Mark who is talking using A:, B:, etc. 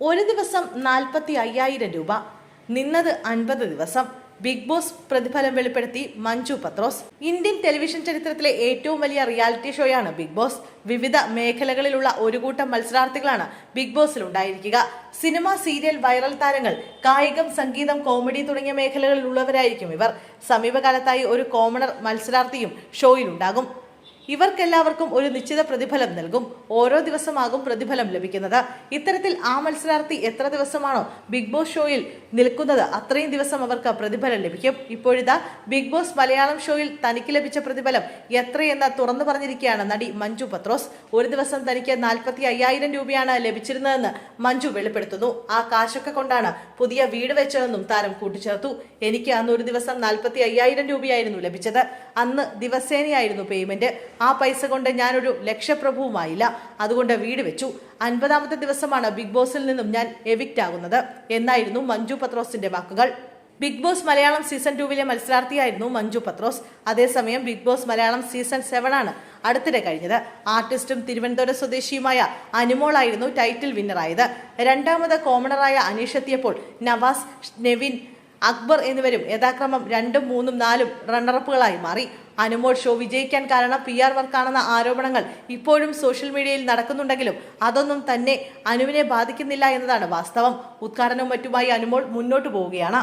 A: ഒരു ദിവസം നാൽപ്പത്തി അയ്യായിരം രൂപ. നിന്നത് അൻപത് ദിവസം. ബിഗ് ബോസ് പ്രതിഫലം വെളിപ്പെടുത്തി മഞ്ജു പത്രോസ്. ഇന്ത്യൻ ടെലിവിഷൻ ചരിത്രത്തിലെ ഏറ്റവും വലിയ റിയാലിറ്റി ഷോയാണ് ബിഗ് ബോസ്. വിവിധ മേഖലകളിലുള്ള ഒരു കൂട്ടം മത്സരാർത്ഥികളാണ് ബിഗ് ബോസിൽ ഉണ്ടായിരിക്കുക. സിനിമ സീരിയൽ വൈറൽ താരങ്ങൾ കായികം സംഗീതം കോമഡി തുടങ്ങിയ മേഖലകളിലുള്ളവരായിരിക്കും ഇവർ. സമീപകാലത്തായി ഒരു കോമണർ മത്സരാർത്ഥിയും ഷോയിലുണ്ടാകും. ഇവർക്കെല്ലാവർക്കും ഒരു നിശ്ചിത പ്രതിഫലം നൽകും. ഓരോ ദിവസമാകും പ്രതിഫലം ലഭിക്കുന്നത്. ഇത്തരത്തിൽ ആ മത്സരാർത്ഥി എത്ര ദിവസമാണോ ബിഗ് ബോസ് ഷോയിൽ നിൽക്കുന്നത് അത്രയും ദിവസം അവർക്ക് പ്രതിഫലം ലഭിക്കും. ഇപ്പോഴിതാ ബിഗ് ബോസ് മലയാളം ഷോയിൽ തനിക്ക് ലഭിച്ച പ്രതിഫലം എത്രയെന്ന് തുറന്നു പറഞ്ഞിരിക്കുകയാണ് നടി മഞ്ജു പത്രോസ്. ഒരു ദിവസം തനിക്ക് നാൽപ്പത്തി അയ്യായിരം രൂപയാണ് ലഭിച്ചിരുന്നതെന്ന് മഞ്ജു വെളിപ്പെടുത്തുന്നു. ആ കാശൊക്കെ കൊണ്ടാണ് പുതിയ വീട് വെച്ചതെന്നും താരം കൂട്ടിച്ചേർത്തു. എനിക്ക് അന്ന് ഒരു ദിവസം നാൽപ്പത്തി അയ്യായിരം രൂപയായിരുന്നു ലഭിച്ചത്. അന്ന് ദിവസേനയായിരുന്നു പേയ്മെന്റ് ആ പൈസ കൊണ്ട് ഞാനൊരു ലക്ഷപ്രഭുവുമായില്ല. അതുകൊണ്ട് വീട് വെച്ചു. അൻപതാമത്തെ ദിവസമാണ് ബിഗ് ബോസിൽ നിന്നും ഞാൻ എവിക്റ്റ് ആകുന്നത്. എന്നായിരുന്നു മഞ്ജു പത്രോസിന്റെ വാക്കുകൾ. ബിഗ് ബോസ് മലയാളം സീസൺ ടൂവിലെ മത്സരാർത്ഥിയായിരുന്നു മഞ്ജു പത്രോസ്. അതേസമയം Bigg Boss Malayalam season seven ആണ് അടുത്തിടെ കഴിഞ്ഞത്. ആർട്ടിസ്റ്റും തിരുവനന്തപുരം സ്വദേശിയുമായ അനുമോളായിരുന്നു ടൈറ്റിൽ വിന്നറായത്. രണ്ടാമത് കോമണറായ അനീഷ് എത്തിയപ്പോൾ നവാസ് നെവിൻ അക്ബർ എന്നിവരും യഥാക്രമം രണ്ടും മൂന്നും നാലും റണ്ണറപ്പുകളായി മാറി. അനുമോൾ ഷോ വിജയിക്കാൻ കാരണം പി ആർ വർക്കാണെന്ന ആരോപണങ്ങൾ ഇപ്പോഴും സോഷ്യൽ മീഡിയയിൽ നടക്കുന്നുണ്ടെങ്കിലും അതൊന്നും തന്നെ അനുവിനെ ബാധിക്കുന്നില്ല എന്നതാണ് വാസ്തവം. ഉദ്ഘാടനവും മറ്റുമായി അനുമോൾ മുന്നോട്ടു പോവുകയാണ്.